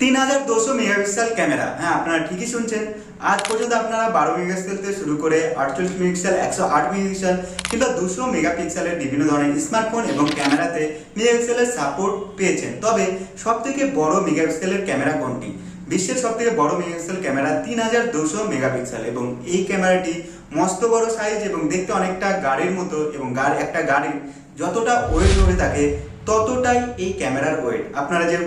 তিন হাজার দুশো মেগাপিক্সেল ক্যামেরা। হ্যাঁ আপনারা ঠিকই শুনছেন। আজ পর্যন্ত আপনারা বারো মেগাপিক্সেল থেকে শুরু করে আটচল্লিশ মেগাপিক্সেল, একশো আট মেগাপিক্সেল কিংবা দুশো মেগাপিক্সেলের বিভিন্ন ধরনের স্মার্টফোন এবং ক্যামেরাতে মেগাপিক্সেলের সাপোর্ট পেয়েছেন। তবে সব থেকে বড় মেগাপিক্সেলের ক্যামেরা কোনটি? বিশ্বের সব থেকে বড় মেগাপিক্সেল ক্যামেরা তিন হাজার দুশো মেগাপিক্সেল এবং এই ক্যামেরাটি মস্ত বড় সাইজ এবং দেখতে অনেকটা গাড়ির মতো এবং গাড়ি, একটা গাড়ির যতটা ওয়েট হয়ে থাকে ততটাই এই ক্যামেরার ওয়েট আপনারা যে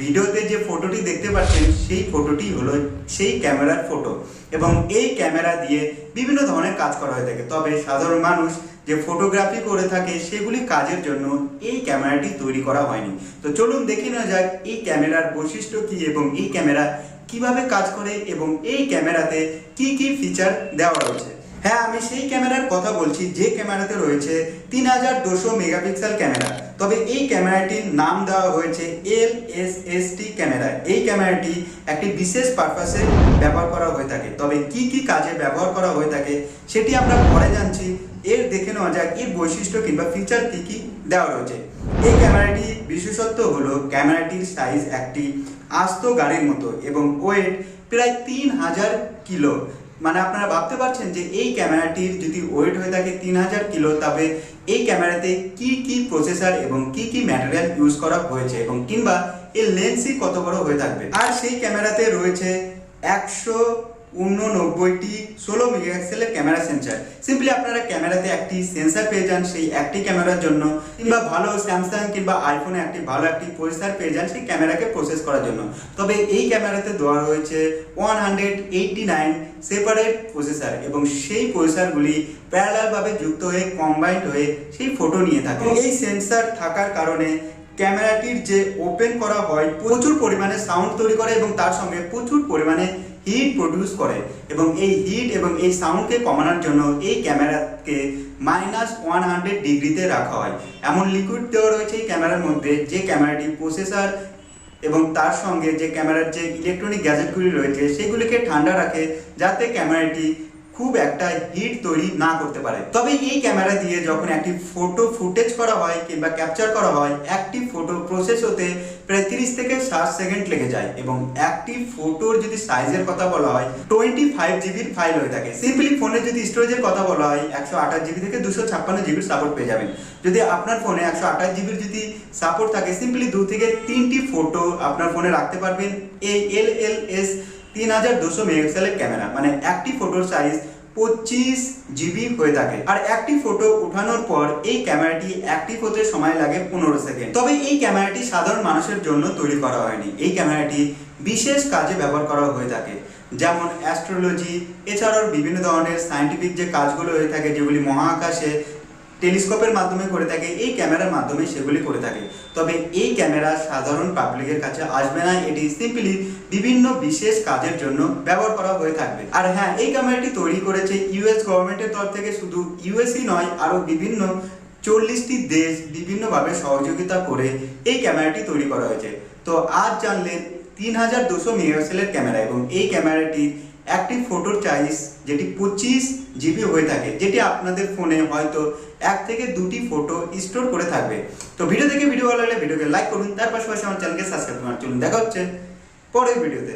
ভিডিওতে যে ফটোটি দেখতে পাচ্ছেন, সেই ফটোটি হলো সেই ক্যামেরার ফটো। এবং এই ক্যামেরা দিয়ে বিভিন্ন ধরনের কাজ করা হয়ে থাকে। তবে সাধারণ মানুষ যে ফটোগ্রাফি করে থাকে, সেগুলি কাজের জন্য এই ক্যামেরাটি তৈরি করা হয়নি। তো চলুন দেখে নেওয়া যাক এই ক্যামেরার বৈশিষ্ট্য কি এবং এই ক্যামেরা কীভাবে কাজ করে এবং এই ক্যামেরাতে কি কি ফিচার দেওয়া রয়েছে। হ্যাঁ আমি সেই ক্যামেরার কথা বলছি, যে ক্যামেরাতে রয়েছে তিন হাজার দুশো মেগাপিক্সেল ক্যামেরা। তবে এই ক্যামেরাটির নাম দেওয়া হয়েছে L S S T camera. এই ক্যামেরাটি একটি বিশেষ পারপাসে ব্যবহার করা হয়ে থাকে। তবে কি কি কাজে ব্যবহার করা হয়ে থাকে সেটি আমরা পরে জানছি। এর দেখে নেওয়া যাক, এর বৈশিষ্ট্য কিংবা ফিচার কী কি দেওয়া রয়েছে। এই ক্যামেরাটি বিশেষত্ব হলো ক্যামেরাটির সাইজ একটি আস্ত গাড়ির মতো এবং ওয়েট প্রায় তিন হাজার কিলো। মানে আপনারা ভাবতে পারছেন যে এই ক্যামেরাটির যদি ওয়েট হয়ে থাকে তিন হাজার কিলো, তবে এই ক্যামেরাতে কি কি প্রসেসর এবং কি কি ম্যাটেরিয়াল ইউজ করা হয়েছে এবং কিংবা এর লেন্সই কত বড় হয়ে থাকবে? আর সেই ক্যামেরাতে রয়েছে একশো উননব্বইটি ষোলো মেগাপিক্সেলের ক্যামেরা সেন্সার। সিম্পলি আপনারা ক্যামেরাতে একটি সেন্সার পেয়ে যান সেই একটি ক্যামেরার জন্য, কিংবা ভালো স্যামসাং কিংবা আইফোনে একটি ভালো একটি প্রসেসর পেয়ে যান সেই ক্যামেরাকে প্রসেস করার জন্য। তবে এই ক্যামেরাতে দেওয়া রয়েছে one hundred eighty nine separate processor এবং সেই প্রসেসরগুলি প্যারালালভাবে যুক্ত হয়ে কম্বাইন্ড হয়ে সেই ফটো নিয়ে থাকে। এই সেন্সার থাকার কারণে ক্যামেরাটির যে ওপেন করা হয়, প্রচুর পরিমাণে সাউন্ড তৈরি করে এবং তার সঙ্গে প্রচুর পরিমাণে হিট প্রডিউস করে এবং এই হিট এবং এই সাউন্ডকে কমানোর জন্য এই ক্যামেরাকে মাইনাস ওয়ান হান্ড্রেড ডিগ্রিতে রাখা হয়। এমন লিকুইড দেওয়া রয়েছে এই ক্যামেরার মধ্যে যে ক্যামেরাটি প্রসেসার এবং তার সঙ্গে যে ক্যামেরার যে ইলেকট্রনিক গ্যাজেটগুলি রয়েছে, সেগুলিকে ঠান্ডা রাখে যাতে ক্যামেরাটি খুব একটা হিট তৈরি না করতে পারে। তবে এই ক্যামেরা দিয়ে যখন একটি ফটো ফুটেজ করা হয় কিংবা ক্যাপচার করা হয়, একটি ফটো প্রসেস হতে প্রায় তিরিশ থেকে ষাট সেকেন্ড লেগে যায় এবং একটি ফটোর যদি সাইজের কথা বলা হয় টোয়েন্টি ফাইভ জিবির ফাইল হয়ে থাকে। সিম্পলি ফোনে যদি স্টোরেজের কথা বলা হয়, একশো আঠাশ জিবি থেকে দুশো ছাপ্পান্ন জিবির সাপোর্ট পেয়ে যাবেন। যদি আপনার ফোনে একশো আঠাশ জিবির যদি সাপোর্ট থাকে সিম্পলি দু থেকে তিনটি ফটো আপনার ফোনে রাখতে পারবেন। এই এল এল এস তিন হাজার দুশো মেগাপিক্সেলের ক্যামেরা মানে একটি ফটোর সাইজ পঁচিশ জিবি হয়ে থাকে। আর একটি ফটো উঠানোর পর এই ক্যামেরাটি অ্যাক্টিভ হতে সময় লাগে পনেরো সেকেন্ড। তবে এই ক্যামেরাটি সাধারণ মানুষের জন্য তৈরি করা হয়নি। এই ক্যামেরাটি বিশেষ কাজে ব্যবহার করা হয়ে থাকে। যেমন অ্যাস্ট্রোলজি এছাড়াও বিভিন্ন ধরনের সায়েন্টিফিক যে কাজগুলো হয়ে থাকে, যেগুলি মহাকাশে টেলিস্কোপের মাধ্যমে করে থাকে, এই ক্যামেরার মাধ্যমে সেগুলি করে থাকে। তবে এই ক্যামেরা সাধারণ পাবলিকের কাছে আসবে না, এটি সিম্পলি বিভিন্ন বিশেষ কাজের জন্য ব্যবহার করা হয়ে থাকবে। আর হ্যাঁ এই ক্যামেরাটি তৈরি করেছে ইউএস গভর্নমেন্টের তরফ থেকে, শুধু ইউএসই নয়, আরও বিভিন্ন চল্লিশটি দেশ বিভিন্নভাবে সহযোগিতা করে এই ক্যামেরাটি তৈরি করা হয়েছে। তো আজ জানলেন তিন হাজার দুশো মেগাপিক্সেলের ক্যামেরা এবং এই ক্যামেরাটির একটি ফটোর চাইস যেটি পঁচিশ জিবি হয়ে থাকে, যেটি আপনাদের ফোনে হয়তো এক থেকে দুটি ফটো স্টোর করে থাকবে। তো ভিডিও থেকে ভিডিও ভালো লাগলে ভিডিওকে লাইক করুন, তার পাশাপাশি আমার চ্যানেলকে সাবস্ক্রাইব করুন। চলুন, দেখা হচ্ছে পরের ভিডিওতে